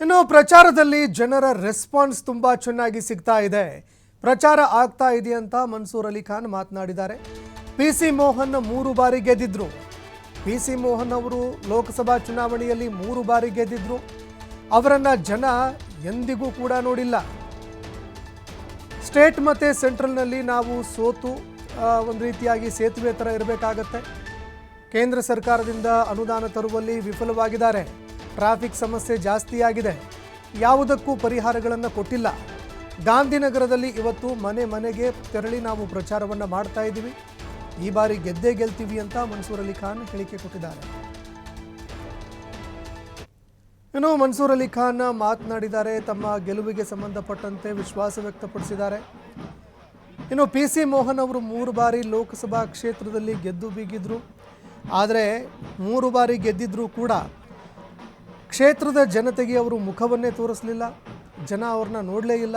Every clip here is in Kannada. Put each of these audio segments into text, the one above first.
ಇನ್ನು ಪ್ರಚಾರದಲ್ಲಿ ಜನರ ರೆಸ್ಪಾನ್ಸ್ ತುಂಬಾ ಚೆನ್ನಾಗಿ ಸಿಗ್ತಾ ಇದೆ. ಪ್ರಚಾರ ಆಗ್ತಾ ಇದೆ ಅಂತ ಮನ್ಸೂರ್ ಅಲಿ ಖಾನ್ ಮಾತನಾಡಿದ್ದಾರೆ. ಪಿ ಸಿ ಮೋಹನ್ ಮೂರು ಬಾರಿ ಗೆದ್ದಿದ್ರು. ಪಿ ಸಿ ಮೋಹನ್ ಅವರು ಲೋಕಸಭಾ ಚುನಾವಣೆಯಲ್ಲಿ ಮೂರು ಬಾರಿ ಗೆದ್ದಿದ್ರು. ಅವರನ್ನ ಜನ ಎಂದಿಗೂ ಕೂಡ ನೋಡಿಲ್ಲ. ಸ್ಟೇಟ್ ಮತ್ತು ಸೆಂಟ್ರಲ್ನಲ್ಲಿ ನಾವು ಸೋತು ಒಂದು ರೀತಿಯಾಗಿ ಸೇತುವೆ ಥರ ಇರಬೇಕಾಗತ್ತೆ. ಕೇಂದ್ರ ಸರ್ಕಾರದಿಂದ ಅನುದಾನ ತರುವಲ್ಲಿ ವಿಫಲವಾಗಿದ್ದಾರೆ. ಟ್ರಾಫಿಕ್ ಸಮಸ್ಯೆ ಜಾಸ್ತಿಯಾಗಿದೆ. ಯಾವುದಕ್ಕೂ ಪರಿಹಾರಗಳನ್ನು ಕೊಟ್ಟಿಲ್ಲ. ಗಾಂಧಿನಗರದಲ್ಲಿ ಇವತ್ತು ಮನೆ ಮನೆಗೆ ತೆರಳಿ ನಾವು ಪ್ರಚಾರವನ್ನು ಮಾಡ್ತಾ ಇದ್ದೀವಿ. ಈ ಬಾರಿ ಗೆದ್ದೇ ಗೆಲ್ತೀವಿ ಅಂತ ಮನ್ಸೂರ್ ಅಲಿ ಖಾನ್ ಹೇಳಿಕೆ ಕೊಟ್ಟಿದ್ದಾರೆ. ಇನ್ನು ಮನ್ಸೂರ್ ಅಲಿ ಖಾನ್ ಮಾತನಾಡಿದ್ದಾರೆ, ತಮ್ಮ ಗೆಲುವಿಗೆ ಸಂಬಂಧಪಟ್ಟಂತೆ ವಿಶ್ವಾಸ ವ್ಯಕ್ತಪಡಿಸಿದ್ದಾರೆ. ಇನ್ನು ಪಿ ಸಿ ಮೋಹನ್ ಅವರು ಮೂರು ಬಾರಿ ಲೋಕಸಭಾ ಕ್ಷೇತ್ರದಲ್ಲಿ ಗೆದ್ದು ಬೀಗಿದ್ರು. ಆದರೆ ಮೂರು ಬಾರಿ ಗೆದ್ದಿದ್ರೂ ಕೂಡ ಕ್ಷೇತ್ರದ ಜನತೆಗೆ ಅವರು ಮುಖವನ್ನೇ ತೋರಿಸಲಿಲ್ಲ, ಜನ ಅವ್ರನ್ನ ನೋಡಲೇ ಇಲ್ಲ.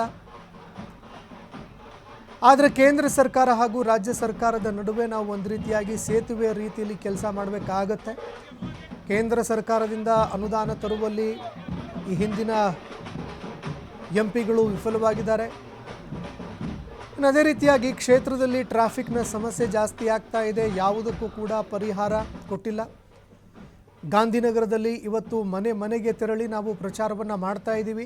ಆದರೆ ಕೇಂದ್ರ ಸರ್ಕಾರ ಹಾಗೂ ರಾಜ್ಯ ಸರ್ಕಾರದ ನಡುವೆ ನಾವು ಒಂದು ರೀತಿಯಾಗಿ ಸೇತುವೆ ರೀತಿಯಲ್ಲಿ ಕೆಲಸ ಮಾಡಬೇಕಾಗತ್ತೆ. ಕೇಂದ್ರ ಸರ್ಕಾರದಿಂದ ಅನುದಾನ ತರುವಲ್ಲಿ ಈ ಹಿಂದಿನ ಎಂ ಪಿಗಳು ವಿಫಲವಾಗಿದ್ದಾರೆ ಅದೇ ರೀತಿಯಾಗಿ ಕ್ಷೇತ್ರದಲ್ಲಿ ಟ್ರಾಫಿಕ್ನ ಸಮಸ್ಯೆ ಜಾಸ್ತಿ ಆಗ್ತಾ ಇದೆ, ಯಾವುದಕ್ಕೂ ಕೂಡ ಪರಿಹಾರ ಕೊಟ್ಟಿಲ್ಲ. ಗಾಂಧಿನಗರದಲ್ಲಿ ಇವತ್ತು ಮನೆ ಮನೆಗೆ ತೆರಳಿ ನಾವು ಪ್ರಚಾರವನ್ನು ಮಾಡ್ತಾ ಇದ್ದೀವಿ.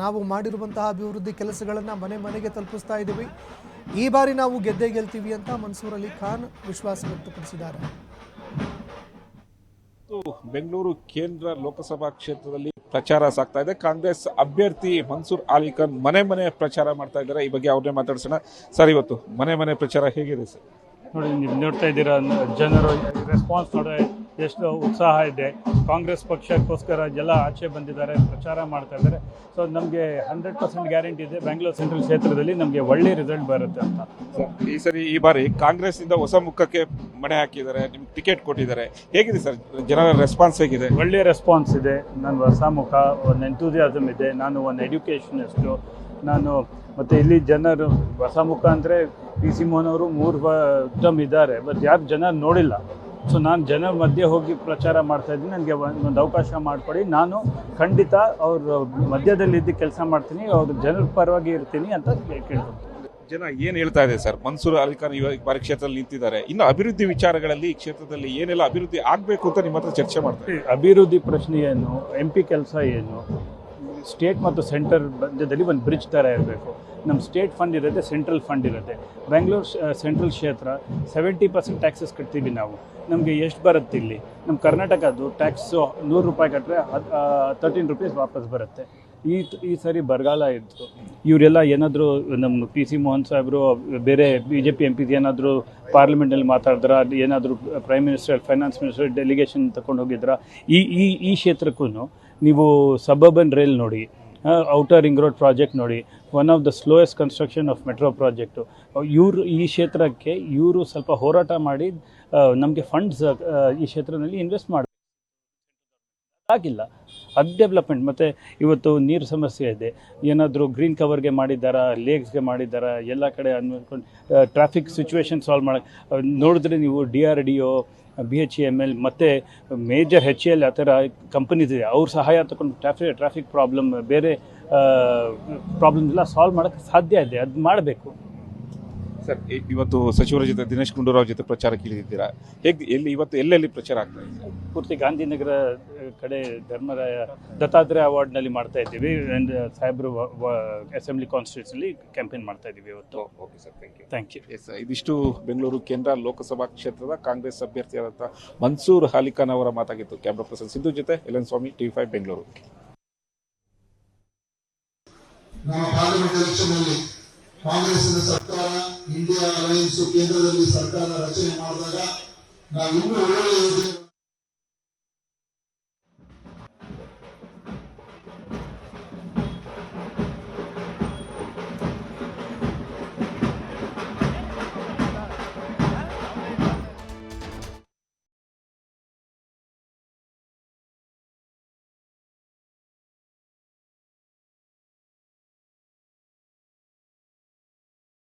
ನಾವು ಮಾಡಿರುವಂತಹ ಅಭಿವೃದ್ಧಿ ಕೆಲಸಗಳನ್ನು ಮನೆ ಮನೆಗೆ ತಲುಪಿಸ್ತಾ ಇದ್ದೀವಿ. ಈ ಬಾರಿ ನಾವು ಗೆದ್ದೇ ಗೆಲ್ತೀವಿ ಅಂತ ಮನ್ಸೂರ್ ಅಲಿ ಖಾನ್ ವಿಶ್ವಾಸ ವ್ಯಕ್ತಪಡಿಸಿದ್ದಾರೆ. ಬೆಂಗಳೂರು ಕೇಂದ್ರ ಲೋಕಸಭಾ ಕ್ಷೇತ್ರದಲ್ಲಿ ಪ್ರಚಾರ ಸಾಗ್ತಾ ಇದೆ. ಕಾಂಗ್ರೆಸ್ ಅಭ್ಯರ್ಥಿ ಮನ್ಸೂರ್ ಅಲಿ ಖಾನ್ ಮನೆ ಮನೆ ಪ್ರಚಾರ ಮಾಡ್ತಾ ಇದ್ದಾರೆ. ಈ ಬಗ್ಗೆ ಅವ್ರನ್ನೇ ಮಾತಾಡ್ಸೋಣ. ಸರ್ ಇವತ್ತು ಮನೆ ಮನೆ ಪ್ರಚಾರ ಹೇಗಿದೆ ಸರ್? ನೋಡಿ ನೀವು ನೋಡ್ತಾ ಇದ್ದೀರಾ ಜನರು ರೆಸ್ಪಾನ್ಸ್ ನೋಡಿ ಎಷ್ಟು ಉತ್ಸಾಹ ಇದೆ. ಕಾಂಗ್ರೆಸ್ ಪಕ್ಷಕ್ಕೋಸ್ಕರ ಜಲ ಆಚೆ ಬಂದಿದ್ದಾರೆ ಪ್ರಚಾರ ಮಾಡ್ತಾ ಇದ್ದಾರೆ. ಸೊ ನಮಗೆ ಹಂಡ್ರೆಡ್ ಪರ್ಸೆಂಟ್ ಗ್ಯಾರಂಟಿ ಇದೆ. ಬೆಂಗಳೂರು ಸೆಂಟ್ರಲ್ ಕ್ಷೇತ್ರದಲ್ಲಿ ನಮಗೆ ಒಳ್ಳೆ ರಿಸಲ್ಟ್ ಬರುತ್ತೆ ಅಂತ. ಸರ್, ಈ ಸರಿ ಈ ಬಾರಿ ಕಾಂಗ್ರೆಸ್ ಇಂದ ಹೊಸ ಮುಖಕ್ಕೆ ಮಣೆ ಹಾಕಿದ್ದಾರೆ ನಿಮ್ಗೆ ಟಿಕೆಟ್ ಕೊಟ್ಟಿದ್ದಾರೆ. ಹೇಗಿದೆ ಸರ್? ಜನರ ರೆಸ್ಪಾನ್ಸ್ ಹೇಗಿದೆ? ಒಳ್ಳೆ ರೆಸ್ಪಾನ್ಸ್ ಇದೆ. ನಾನು ಹೊಸ ಮುಖ ಒಂದು ಎಂತೂಸಿಯಾಸಮ್ ಇದೆ. ನಾನು ಒಂದು ಎಡ್ಯುಕೇಷನಿಸ್ಟು ನಾನು ಮತ್ತು ಇಲ್ಲಿ ಜನರು ಹೊಸ ಮುಖ ಅಂದರೆ ಪಿ ಸಿ ಮೋಹನ್ ಅವರು ಮೂರು ಟರ್ಮ್ ಇದ್ದಾರೆ. ಬಟ್ ಯಾರು ಜನ ನೋಡಿಲ್ಲ. ಸೊ ನಾನು ಜನ ಮಧ್ಯೆ ಹೋಗಿ ಪ್ರಚಾರ ಮಾಡ್ತಾ ಇದ್ದೀನಿ. ನನಗೆ ಒಂದು ಅವಕಾಶ ಮಾಡಿಕೊಡಿ. ನಾನು ಖಂಡಿತ ಅವ್ರ ಮಧ್ಯದಲ್ಲಿದ್ದು ಕೆಲಸ ಮಾಡ್ತೀನಿ. ಅವ್ರ ಜನರ ಪರವಾಗಿ ಇರ್ತೀನಿ ಅಂತ ಕೇಳ್ತೀನಿ ಜನ ಏನು ಹೇಳ್ತಾ ಇದೆ ಸರ್? ಮನ್ಸೂರ್ ಅಲಿ ಖಾನ್ ಇವಾಗ ಬಾರಿ ಕ್ಷೇತ್ರದಲ್ಲಿ ನಿಂತಿದ್ದಾರೆ. ಇನ್ನು ಅಭಿವೃದ್ಧಿ ವಿಚಾರಗಳಲ್ಲಿ ಈ ಕ್ಷೇತ್ರದಲ್ಲಿ ಏನೆಲ್ಲ ಅಭಿವೃದ್ಧಿ ಆಗಬೇಕು ಅಂತ ನಿಮ್ಮ ಹತ್ರ ಚರ್ಚೆ ಮಾಡ್ತಾರೆ ಅಭಿವೃದ್ಧಿ ಪ್ರಶ್ನೆ ಏನು? ಎಂ ಪಿ ಕೆಲಸ ಏನು? ಸ್ಟೇಟ್ ಮತ್ತು ಸೆಂಟರ್ ಮಧ್ಯದಲ್ಲಿ ಒಂದು ಬ್ರಿಡ್ಜ್ ಥರ ಇರಬೇಕು. ನಮ್ಮ ಸ್ಟೇಟ್ ಫಂಡ್ ಇರುತ್ತೆ, ಸೆಂಟ್ರಲ್ ಫಂಡ್ ಇರುತ್ತೆ. ಬೆಂಗಳೂರು ಸೆಂಟ್ರಲ್ ಕ್ಷೇತ್ರ ಸೆವೆಂಟಿ ಪರ್ಸೆಂಟ್ ಟ್ಯಾಕ್ಸಸ್ ಕಟ್ತೀವಿ ನಾವು. ನಮಗೆ ಎಷ್ಟು ಬರುತ್ತೆ ಇಲ್ಲಿ? ನಮ್ಮ ಕರ್ನಾಟಕದ್ದು ಟ್ಯಾಕ್ಸು ನೂರು ರೂಪಾಯಿ ಕಟ್ಟರೆ ತರ್ಟೀನ್ ರುಪೀಸ್ ವಾಪಸ್ ಬರುತ್ತೆ. ಈ ಈ ಸರಿ ಬರಗಾಲ ಇತ್ತು. ಇವರೆಲ್ಲ ಏನಾದರೂ ನಮ್ಮ ಪಿ ಸಿ ಮೋಹನ್ ಸಾಹೇಬರು, ಬೇರೆ B J P M P ಏನಾದರೂ ಪಾರ್ಲಿಮೆಂಟಲ್ಲಿ ಮಾತಾಡಿದ್ರ? ಏನಾದರೂ prime minister finance minister delegation ತಗೊಂಡು ಹೋಗಿದ್ರ? ಈ ಈ ಈ ಕ್ಷೇತ್ರಕ್ಕೂ ನೀವು ಸಬರ್ಬನ್ ರೈಲ್ ನೋಡಿ ಔಟರ್ ರಿಂಗ್ ರೋಡ್ ಪ್ರಾಜೆಕ್ಟ್ ನೋಡಿ one of the slowest construction of metro project ಇವರು ಈ ಕ್ಷೇತ್ರಕ್ಕೆ, ಇವರು ಸ್ವಲ್ಪ ಹೋರಾಟ ಮಾಡಿ ನಮಗೆ ಫಂಡ್ಸ್ ಈ ಕ್ಷೇತ್ರದಲ್ಲಿ ಇನ್ವೆಸ್ಟ್ ಮಾಡಿಲ್ಲ ಅದು ಡೆವಲಪ್ಮೆಂಟ್, ಮತ್ತು ಇವತ್ತು ನೀರು ಸಮಸ್ಯೆ ಇದೆ. ಏನಾದರೂ ಗ್ರೀನ್ ಕವರ್ಗೆ ಮಾಡಿದ್ದಾರಾ, ಲೇಕ್ಸ್ಗೆ ಮಾಡಿದ್ದಾರಾ, ಎಲ್ಲ ಕಡೆ ಅನ್ಕೊಂಡು ಟ್ರಾಫಿಕ್ ಸಿಚುವೇಶನ್ ಸಾಲ್ವ್ ಮಾಡೋಕ್ಕೆ ನೋಡಿದ್ರೆ ನೀವು D R D O, B H M L, ಮತ್ತು ಮೇಜರ್ ಹೆಚ್ ಎಲ್ ಆ ಥರ ಕಂಪನೀಸ್ ಇದೆ. ಅವ್ರ ಸಹಾಯ ತಗೊಂಡು ಟ್ರಾಫಿಕ್ ಟ್ರಾಫಿಕ್ ಪ್ರಾಬ್ಲಮ್, ಬೇರೆ ಪ್ರಾಬ್ಲಮ್ ಎಲ್ಲ ಸಾಲ್ವ್ ಮಾಡೋಕ್ಕೆ ಸಾಧ್ಯ ಇದೆ. ಅದು ಮಾಡಬೇಕು. ಸರ್ ಇವತ್ತು ಸಚಿವರ ಜೊತೆ ದಿನೇಶ್ ಗುಂಡೂರಾವ್ ಜೊತೆ ಪ್ರಚಾರಕ್ಕೆ ಇಳಿದಿದ್ದೀರಾ ಹೇಗೆ ಎಲ್ಲಿ ಇವತ್ತು ಎಲ್ಲೆಲ್ಲಿ ಪ್ರಚಾರ ಆಗ್ತಾ ಇದೆ? ಪೂರ್ತಿ ಗಾಂಧಿನಗರ ಕಡೆ ಧರ್ಮರಾಯ ದತ್ತಾತ್ರೇಯ ಅವಾರ್ಡ್ನಲ್ಲಿ ಮಾಡ್ತಾ ಇದ್ದೀವಿ. ಆ್ಯಂಡ್ ಸಾಹೇಬ್ರು ಅಸೆಂಬ್ಲಿ ಕಾನ್ಸ್ಟಿಟ್ಯೂನ್ಸಲ್ಲಿ ಕ್ಯಾಂಪೇನ್ ಮಾಡ್ತಾ ಇದ್ದೀವಿ ಇವತ್ತು. Okay sir thank you thank you yes ಇದಿಷ್ಟು ಬೆಂಗಳೂರು ಕೇಂದ್ರ ಲೋಕಸಭಾ ಕ್ಷೇತ್ರದ ಕಾಂಗ್ರೆಸ್ ಅಭ್ಯರ್ಥಿಯಾದಂಥ ಮನ್ಸೂರ್ ಹಾಲಿಖಾನ್ ಅವರ ಮಾತಾಗಿತ್ತು. ಕ್ಯಾಮ್ರಾ ಪರ್ಸನ್ ಸಿದ್ದು ಜೊತೆ L N Swamy TV five Bengaluru. ನಮ್ಮ ಪಾರ್ಲಿಮೆಂಟ್ ಎಲೆಕ್ಷನ್ನಲ್ಲಿ ಕಾಂಗ್ರೆಸ್ಸಿನ ಸರ್ಕಾರ ಇಂಡಿಯಾ ಅಲಯನ್ಸ್ ಕೇಂದ್ರದಲ್ಲಿ ಸರ್ಕಾರ ರಚನೆ ಮಾಡಿದಾಗ ನಾವು ಇನ್ನೂ ಒಳ್ಳೆಯ